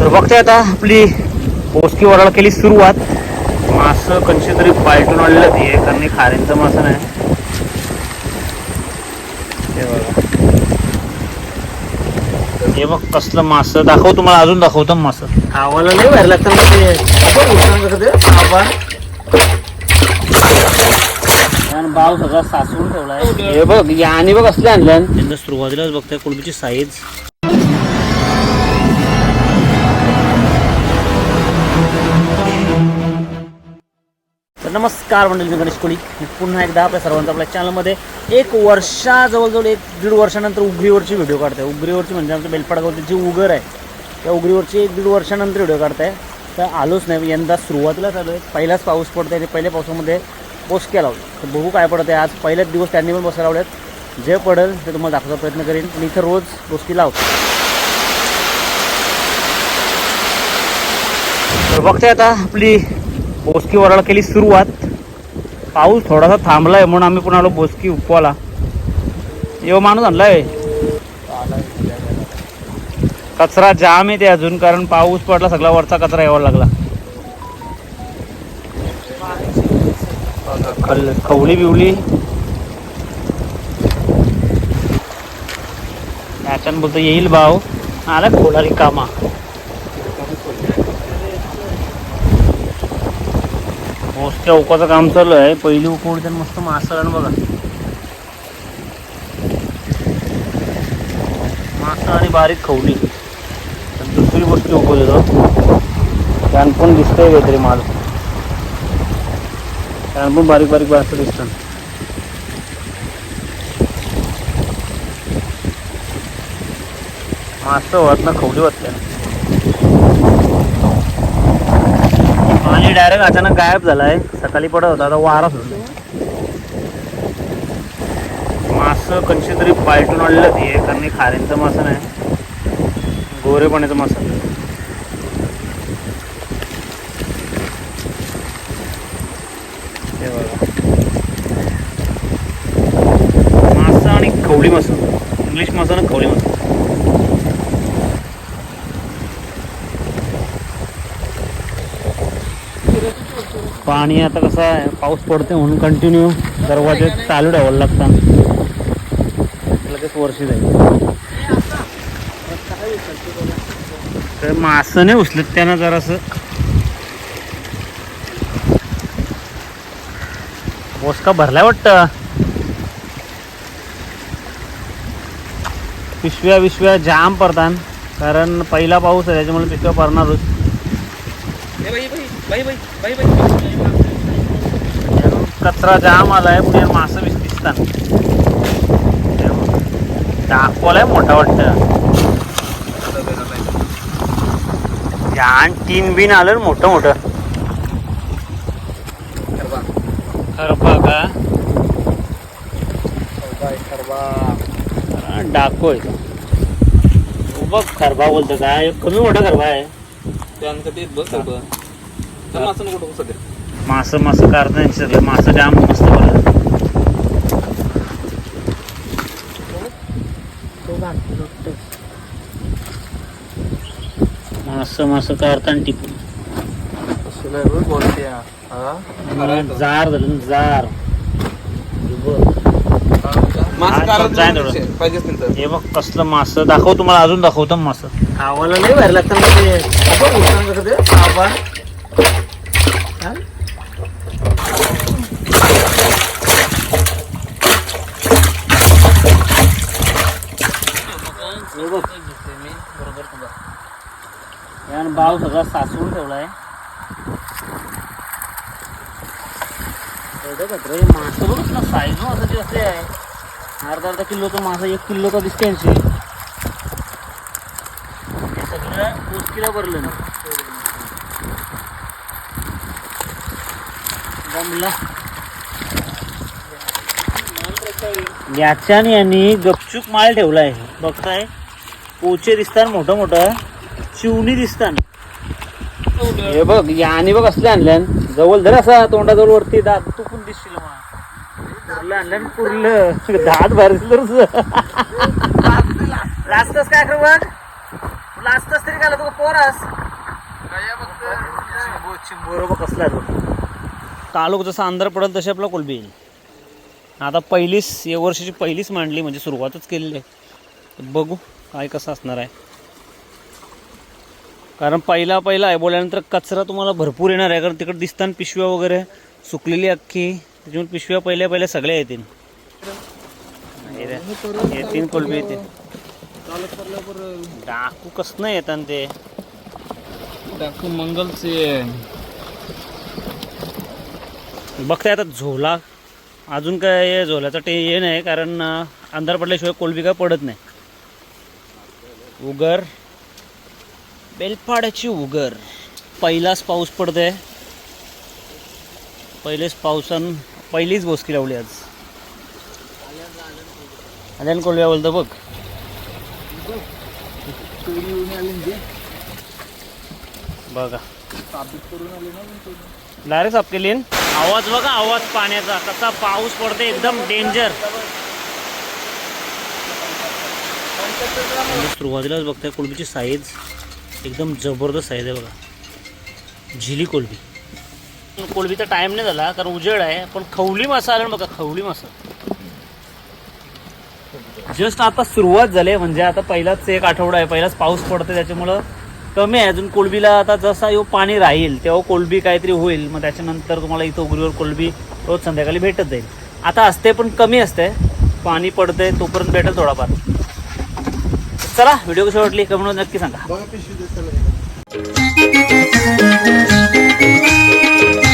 तर बघते आता आपली पोचकी वराळ केली सुरुवात. मासं कशी तरी पालटून आणलेलं ते कारण हे खाऱ्यांचं मासं नाही. हे बघा. हे बघ कसलं मासं. दाखव तुम्हाला अजून दाखवतो मासं. खावायला लय बाहेर लागतं ना ते. आपण. आणि बाव सगळा साचवून ठेवलाय. हे बघ याने बघ असले आणलं त्यांना सुरुवातीलाच बघताय कुळबीची साईज तर नमस्कार मंडळी मी गणेश कोळी. मी पुन्हा एकदा आपल्या सर्वांचा आपल्या चॅनलमध्ये एक वर्षा जवळजवळ एक दीड वर्षानंतर उगरीवरची व्हिडिओ काढते उगरीवरची म्हणजे आमच्या बेलपाडागावची जी उगर आहे त्या उगरीवरची एक दीड वर्षानंतर व्हिडिओ काढताय. तर आलोच नाही यंदा सुरुवातीलाच आलो आहे. पहिलाच पाऊस पडतोय आणि पहिल्या पावसामध्ये पोस्ट केला होता. तर बघू काय पडतं आहे आज पहिल्याच दिवस त्यांनी पण बसायला आवडत जे पडेल ते तुम्हाला दाखवायचा प्रयत्न करेन. मी इथं रोज गोष्टी लावतो. तर बघते आता आपली बोसकी वराळा केली सुरुवात. पाऊस थोडासा थांबलाय म्हणून आम्ही पुन्हा आलो बोसकी उपवाला. येऊ माणूस आणलाय. कचरा जाम आहे ते अजून कारण पाऊस पडला सगळा वरचा कचरा यावा लागला. खल- खवली बिवली याच्यानं बोलतो येईल भाव आला खोलारी कामा. चौकाचं काम चालू आहे. पहिली उकवडी तर मस्त मासा आहे बघा. मासळ आणि बारीक खवली. तर दुसरी गोष्टी उकळतो तो त्यान पण दिसतंय काहीतरी माल. त्यान पण बारीक बारीक मासा दिसतात मासं वाटणं ना खवली वाटते पाणी डायरेक्ट अचानक गायब झालाय. सकाळी पडत होता आता वारा सुटला मासं कशी तरी पालटून आणलं ते कारण हे खाऱ्यांचं मासं नाही. गोरेपणाचं मासं. मासा मासं आणि खवळी मासा. इंग्लिश मासा आणि खवळी मासा. पाणी आता कसं आहे पाऊस पडते म्हणून कंटिन्यू दरवाजे चालू ठेवायला लागतात. लगेच वर्षी जाईल. तर मासं नाही उचलत त्यानं जरासं. बोसका भरलाय वाटतं. पिशव्या विशव्या जाम पडतात. कारण पहिला पाऊस आहे त्याच्यामुळे पिशव्या पडणारच कचरा जाम आलाय पुढे मासं वीस दिसतात दाखवलाय मोठा वाटतं. जाण तीन बिन आलं मोठं मोठं. खरबा का? खरबा डाको आहे. बघ खरबा बोलतो काय कमी मोठा खरबा आहे. मासं मासं काढतात सगळं. मासं जाम मस्त बरं मासं मासं काढताना टिपून. जार झालं जार हे. हे बघ कसलं मासं. दाखव तुम्हाला अजून दाखवतो मासं. खावायला लय बाहेर लागतं ना ते. आपण उचलून कसं ते. साबण. हा? हे बघ. यानं बाव सगळा साचवून ठेवलाय. एवढं का रे? मासं बघ ना साईज मासाची असते आहे अर्धा अर्धा किलोचं मासा एक किलोचा दिसते यांची. सगळं पोचकीला भरलं ना. जमला याच्याने यांनी गपचूक माल ठेवलाय बघताय पोचे दिसतात मोठं मोठं. चिवणी दिसतात. हे बघ याने बघ असले आणल्यान जवळ धर असा तोंडाजवळ वरती दात तू पण दिसशील मग पुरलं आणलं पुरलं. दात बाहेर लास्टच काय खरं बघ? लाजतस तरी काय तू पोरास बरोबर कसला आहे तो. कालोख जसा अंधार पडेल तशी आपला कोलबी. येईल आता पहिलीच या वर्षाची पहिलीच मांडली म्हणजे सुरुवातच केलेली आहे. बघू काय कसं असणार आहे. कारण पहिला पहिला आहे बोलल्यानंतर कचरा तुम्हाला भरपूर येणार आहे कारण तिकडे दिसताना पिशव्या वगैरे सुकलेली अख्खी. त्याच्यामुळे पिशव्या पहिल्या पहिल्या सगळ्या येतील. येतील कोलबी येतील डाकू कसं नाही येतात ते? डाकू मंगलचे. बघताय आता झोला. अजून काय झोल्याचं ते हे नाही कारण अंधार पडल्याशिवाय कोलबी काय पडत नाही. उगर. बेलपाड्याची उगर. पहिलाच पाऊस पडतोय. पहिलेच पावसान पहिलीच बोसकी लावली आज. आल्यान कोलब्या बोलतो बघ. बघा. डायरेक्ट साफ केली आवाज बघा आवाज पाण्याचा. कसा पाऊस पडते एकदम डेंजर सुरुवातीलाच बघताय कोलबीची साईज एकदम जबरदस्त साईज आहे बघा. झिली कोलबी. कोलबीचा टाइम नाही झाला कारण उजेड आहे पण खवली मासा आला ना बघा खवली मासा. जस्ट आता सुरुवात झाली म्हणजे आता पहिलाच एक आठवडा आहे पहिलाच पाऊस पडतो त्याच्यामुळं कमी आहे. अजून कोळंबीला आता जसा येऊ पाणी राहील तेव्हा कोळंबी काहीतरी होईल. मग त्याच्यानंतर तुम्हाला इथं उगरीवर कोळंबी रोज संध्याकाळी भेटत जाईल. आता असते पण कमी असते. पाणी पडतंय तोपर्यंत भेटेल थोडाफार. चला व्हिडिओ कशी वाटली कमेंट नक्की सांगा. フフフフ。